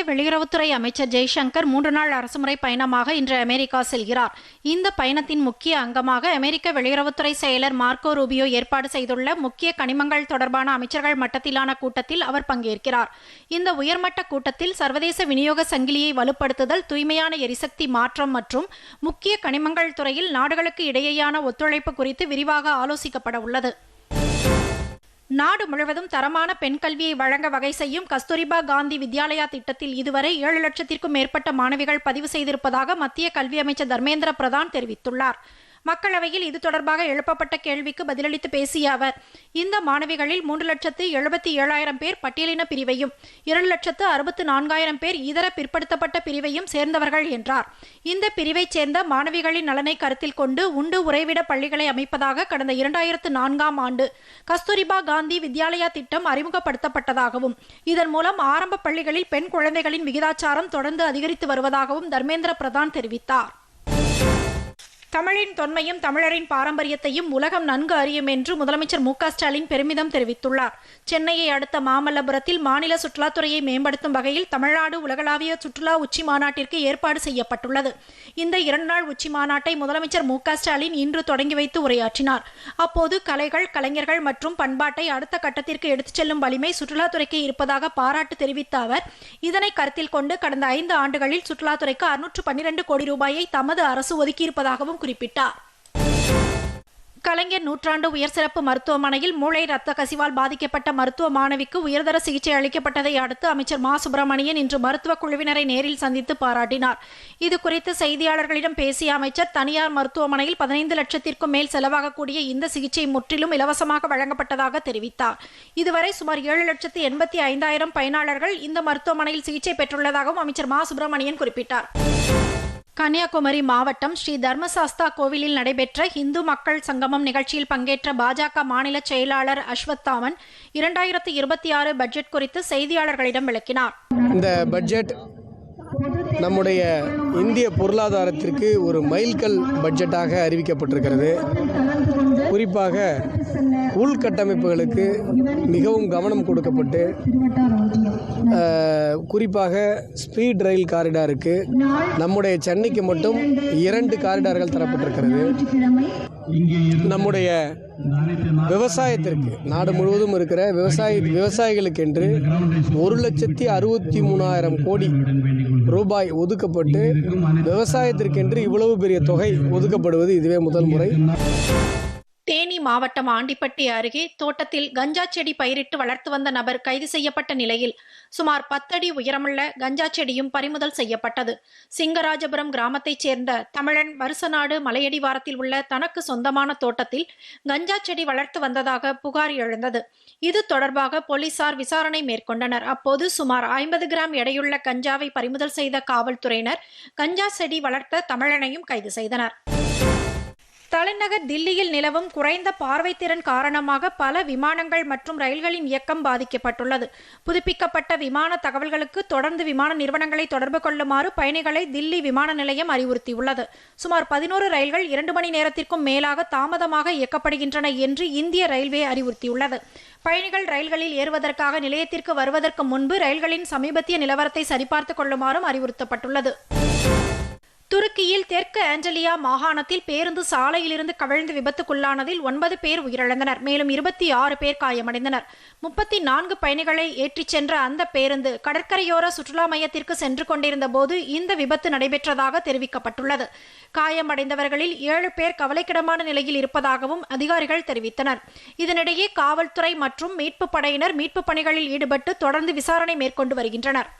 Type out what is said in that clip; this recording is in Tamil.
மத்திய வெளியுறவுத்துறை அமைச்சர் ஜெய்சங்கர் மூன்று நாள் அரசுமுறை பயணமாக இன்று அமெரிக்கா செல்கிறார். இந்த பயணத்தின் முக்கிய அங்கமாக அமெரிக்க வெளியுறவுத்துறை செயலர் மார்க்கோ ரூபியோ ஏற்பாடு செய்துள்ள முக்கிய கனிமங்கள் தொடர்பான அமைச்சர்கள் மட்டத்திலான கூட்டத்தில் அவர் பங்கேற்கிறார். இந்த உயர்மட்ட கூட்டத்தில் சர்வதேச விநியோக சங்கிலியை வலுப்படுத்துதல் தூய்மையான எரிசக்தி மாற்றம் மற்றும் முக்கிய கனிமங்கள் துறையில் நாடுகளுக்கு இடையேயான ஒத்துழைப்பு குறித்து விரிவாக ஆலோசிக்கப்பட உள்ளது. நாடு முழுவதும் தரமான பெண் கல்வியை வழங்க வகை செய்யும் கஸ்தூரிபா காந்தி வித்யாலயா திட்டத்தில் இதுவரை ஏழு லட்சத்திற்கும் மேற்பட்ட மாணவிகள் பதிவு செய்திருப்பதாக மத்திய கல்வி அமைச்சர் தர்மேந்திர பிரதான் தெரிவித்துள்ளார். மக்களவையில் இது தொடர்பாக எழுப்பப்பட்ட கேள்விக்கு பதிலளித்து பேசிய அவர் இந்த மாணவிகளில் மூன்று லட்சத்து எழுபத்தி ஏழாயிரம் பேர் பட்டியலின பிரிவையும் இரண்டு லட்சத்து அறுபத்து நான்காயிரம் பேர் இதர பிற்படுத்தப்பட்ட பிரிவையும் சேர்ந்தவர்கள் என்றார். இந்த பிரிவைச் சேர்ந்த மாணவிகளின் நலனை கருத்தில் கொண்டு உண்டு உறைவிட பள்ளிகளை அமைப்பதாக கடந்த இரண்டாயிரத்து நான்காம் ஆண்டு கஸ்தூரிபா காந்தி வித்யாலயா திட்டம் அறிமுகப்படுத்தப்பட்டதாகவும் இதன் மூலம் ஆரம்ப பள்ளிகளில் பெண் குழந்தைகளின் விகிதாச்சாரம் தொடர்ந்து அதிகரித்து வருவதாகவும் தர்மேந்திர பிரதான் தெரிவித்தார். தமிழின் தொன்மையும் தமிழரின் பாரம்பரியத்தையும் உலகம் நன்கு அறியும் என்று முதலமைச்சர் மு ஸ்டாலின் பெருமிதம் தெரிவித்துள்ளார். சென்னையை அடுத்த மாமல்லபுரத்தில் மாநில சுற்றுலாத்துறையை மேம்படுத்தும் வகையில் தமிழ்நாடு உலகளாவிய சுற்றுலா உச்சி மாநாட்டிற்கு ஏற்பாடு செய்யப்பட்டுள்ளது. இந்த இரண்டு நாள் உச்சி மாநாட்டை முதலமைச்சர் மு ஸ்டாலின் இன்று தொடங்கி வைத்து உரையாற்றினார். அப்போது கலைகள் கலைஞர்கள் மற்றும் பண்பாட்டை அடுத்த கட்டத்திற்கு எடுத்துச் செல்லும் வலிமை சுற்றுலாத்துறைக்கு இருப்பதாக பாராட்டு தெரிவித்த அவர் இதனை கருத்தில் கொண்டு கடந்த ஐந்து ஆண்டுகளில் சுற்றுலாத்துறைக்கு அறுநூற்று பன்னிரண்டு கோடி ரூபாயை தமது அரசு ஒதுக்கியிருப்பதாகவும் குறிப்பிட்டார் கலைஞர் நூற்றாண்டு உயர் சிறப்பு மருத்துவமனையில் மூளை ரத்த கசிவால் பாதிக்கப்பட்ட மருத்துவ மாணவிக்கு உயர்தர சிகிச்சை அளிக்கப்பட்டதை அடுத்து அமைச்சர் மா. சுப்பிரமணியன் இன்று மருத்துவ குழுவினரை நேரில் சந்தித்து பாராட்டினார். இது குறித்து செய்தியாளர்களிடம் பேசிய அமைச்சர் தனியார் மருத்துவமனையில் பதினைந்து லட்சத்திற்கும் மேல் செலவாகக்கூடிய இந்த சிகிச்சை முற்றிலும் இலவசமாக வழங்கப்பட்டதாக தெரிவித்தார். இதுவரை சுமார் ஏழு லட்சத்து எண்பத்தி ஐந்தாயிரம் பயனாளர்கள் இந்த மருத்துவமனையில் சிகிச்சை பெற்றுள்ளதாகவும் அமைச்சர் மா. சுப்பிரமணியன் குறிப்பிட்டார். கன்னியாகுமரி மாவட்டம் ஸ்ரீ தர்மசாஸ்தா கோவிலில் நடைபெற்ற இந்து மக்கள் சங்கமம் நிகழ்ச்சியில் பங்கேற்ற பாஜக மாநில செயலாளர் அஸ்வத்தாமன் இரண்டாயிரத்து இருபத்தி ஆறு பட்ஜெட் குறித்து செய்தியாளர்களிடம் விளக்கினார். இந்த பட்ஜெட் நம்முடைய இந்திய பொருளாதாரத்திற்கு ஒரு மைல்கல் பட்ஜெட்டாக அறிவிக்கப்பட்டிருக்கிறது. குறிப்பாக உள்கட்டமைப்புகளுக்கு மிகவும் கவனம் கொடுக்கப்பட்டு குறிப்பாக ஸ்பீட் ரயில் காரிடாருக்கு நம்முடைய சென்னைக்கு மட்டும் இரண்டு காரிடார்கள் தரப்பட்டிருக்கிறது. நம்முடைய விவசாயத்திற்கு நாடு முழுவதும் இருக்கிற விவசாய விவசாயிகளுக்கென்று ஒரு லட்சத்தி அறுபத்தி மூணாயிரம் கோடி ரூபாய் ஒதுக்கப்பட்டு விவசாயத்திற்கென்று இவ்வளவு பெரிய தொகை ஒதுக்கப்படுவது இதுவே முதல் முறை. மாவட்டம் ஆண்டிப்பட்டி அருகே தோட்டத்தில் கஞ்சா செடி பயிரிட்டு வளர்த்து வந்த நபர் கைது செய்யப்பட்ட நிலையில் சுமார் பத்தடி உயரமுள்ள கஞ்சா செடியும் பறிமுதல் செய்யப்பட்டது. சிங்கராஜபுரம் கிராமத்தைச் சேர்ந்த தமிழன் வருசநாடு மலையடிவாரத்தில் உள்ள தனக்கு சொந்தமான தோட்டத்தில் கஞ்சா செடி வளர்த்து வந்ததாக புகார் எழுந்தது. இது தொடர்பாக போலீசார் விசாரணை மேற்கொண்டனர். அப்போது சுமார் ஐம்பது கிராம் எடையுள்ள கஞ்சாவை பறிமுதல் செய்த காவல்துறையினர் கஞ்சா செடி வளர்த்த தமிழனையும் கைது செய்தனர். தலைநகர் தில்லியில் நிலவும் குறைந்த பார்வைத்திறன் காரணமாக பல விமானங்கள் மற்றும் ரயில்களின் இயக்கம் பாதிக்கப்பட்டுள்ளது. புதுப்பிக்கப்பட்ட விமான தகவல்களுக்கு தொடர்ந்து விமான நிறுவனங்களை தொடர்பு கொள்ளுமாறு பயணிகளை தில்லி விமான நிலையம் அறிவுறுத்தியுள்ளது. சுமார் பதினோரு ரயில்கள் இரண்டு மணி நேரத்திற்கும் மேலாக தாமதமாக இயக்கப்படுகின்றன என்று இந்திய ரயில்வே அறிவுறுத்தியுள்ளது. பயணிகள் ரயில்களில் ஏறுவதற்காக நிலையத்திற்கு வருவதற்கு முன்பு ரயில்களின் சமீபத்திய நிலவரத்தை சரிபார்த்துக் கொள்ளுமாறும் அறிவுறுத்தப்பட்டுள்ளது. துருக்கியில் தெற்கு ஆண்டலியா மாகாணத்தில் பேருந்து சாலையிலிருந்து கவிழ்ந்து விபத்துக்குள்ளானதில் ஒன்பது பேர் உயிரிழந்தனர். மேலும் இருபத்தி ஆறு பேர் காயமடைந்தனர். முப்பத்தி நான்கு பயணிகளை ஏற்றிச் சென்ற அந்த பேருந்து கடற்கரையோர சுற்றுலா மையத்திற்கு சென்று கொண்டிருந்த போது இந்த விபத்து நடைபெற்றதாக தெரிவிக்கப்பட்டுள்ளது. காயமடைந்தவர்களில் ஏழு பேர் கவலைக்கிடமான நிலையில் இருப்பதாகவும் அதிகாரிகள் தெரிவித்தனர். இதனிடையே காவல்துறை மற்றும் மீட்புப் படையினர் மீட்புப் பணிகளில் ஈடுபட்டு தொடர்ந்து விசாரணை மேற்கொண்டு வருகின்றனர்.